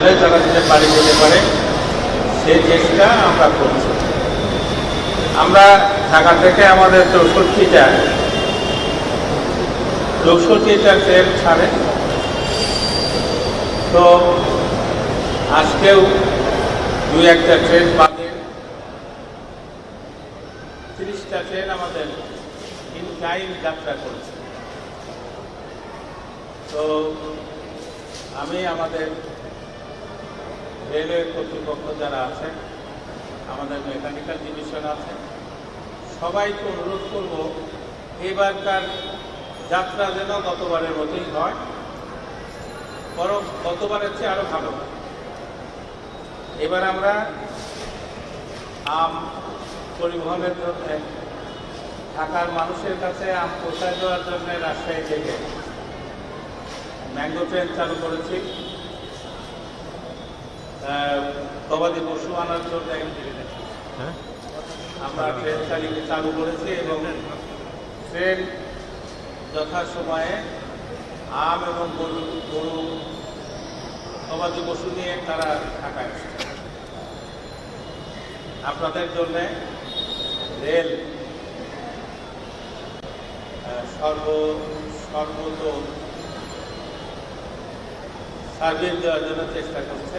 তারা যাতে বাড়ি যেতে পারে সে চেষ্টা আমরা করছি। আমরা ঢাকা থেকে আমাদের চৌষট্টিটা চৌষট্টিটা ট্রেন ছাড়ে। তো আজকেও দুই একটা ট্রেন বাদে তিরিশটা ট্রেন আমাদের ইন টাইম যাত্রা করছে। তো আমি আমাদের রেলওয়ে কর্তৃপক্ষ যারা আছেন, আমাদের মেকানিক্যাল ডিভিশন আছে, সবাইকে অনুরোধ করব, এবারকার যাত্রা যেন গতবারের মতোই হয়। বরং গতবারের চেয়ে আরও ভালো এবার আমরা আম পরিবহনের জন্য, ঢাকার মানুষের কাছে আম পৌঁছায় দেওয়ার জন্য রাজশাহী থেকে ম্যাঙ্গো ট্রেন চালু করেছি। গবাদি পশু আনার জন্য আমরা ট্রেন চালিয়ে চালু করেছি এবং ট্রেন যথাসময়ে আম এবং গরু গরু গবাদি পশু নিয়ে তারা ঢাকায় আপনাদের জন্য রেল সর্ব সর্বত সার্ভিস দেওয়ার জন্য চেষ্টা করছে।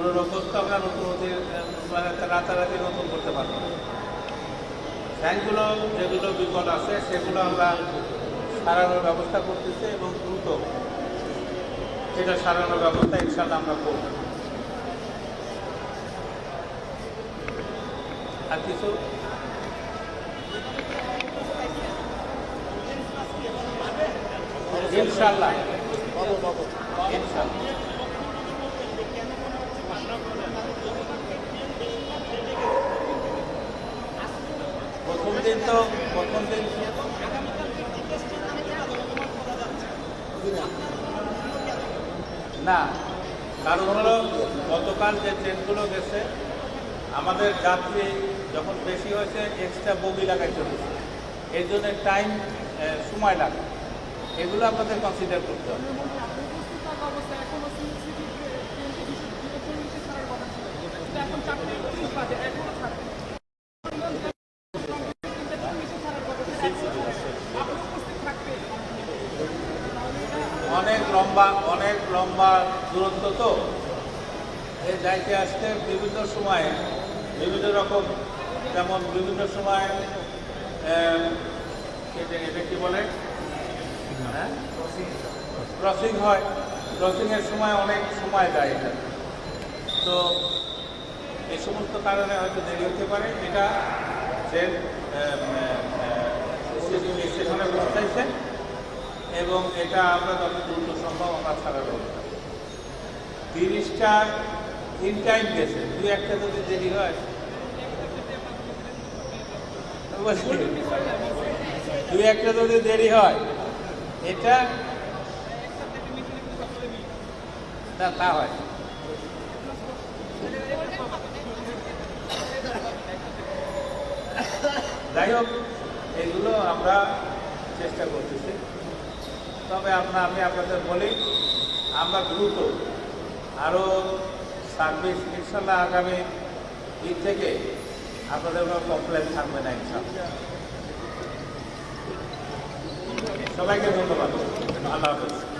পুরোনো বস্তু আমরা নতুন নদীর মানে নতুন করতে পারব না। যেগুলো বিপদ আছে, সেগুলো আমরা সারানোর ব্যবস্থা করতেছি এবং দ্রুত সেটা সারানোর ব্যবস্থা ইনশাল্লাহ আমরা করব। আর কিছু? ইনশাল্লাহ ইনশাল্লাহ প্রথম দিন তো প্রথম দিন না কারণ হলো গতকাল যে ট্রেনগুলো গেছে আমাদের যাত্রী যখন বেশি হয়েছে এক্সট্রা বগি লাগাই চলেছে। এর জন্য টাইম সময় লাগে। এগুলো আপনাদের কনসিডার করতে হবে। লম্বা, অনেক লম্বা দূরত্ব তো। এই যাইতে আসতে বিভিন্ন সময়ে, বিভিন্ন রকম, যেমন বিভিন্ন সময় এটা কি বলে? হ্যাঁ? ক্রসিং হয়। ক্রসিংয়ের সময় অনেক সময় যায় এটা। তো এই সমস্ত কারণে হয়তো দেরি হতে পারে। এটা ট্রেন স্টেশনে পৌঁছাইছে এবং এটা আমরা যত দ্রুত সম্ভব ছাড়া ব্যবস্থা তিরিশটা ইন টাইম গেছে। দু একটা যদি দেরি হয়। দু একটা যদি দেরি হয়, এটা তা তা হয়। যাই হোক, এগুলো আমরা চেষ্টা করতেছি। তবে আমরা, আমি আপনাদের বলি, আমরা দ্রুত আরও সার্ভিস ইনশাল্লাহ আগামী দিক থেকে আপনাদের কোনো কমপ্লেন থাকবে না, ইনশাল্লাহ। সবাইকে ধন্যবাদ। আল্লাহ হাফেজ।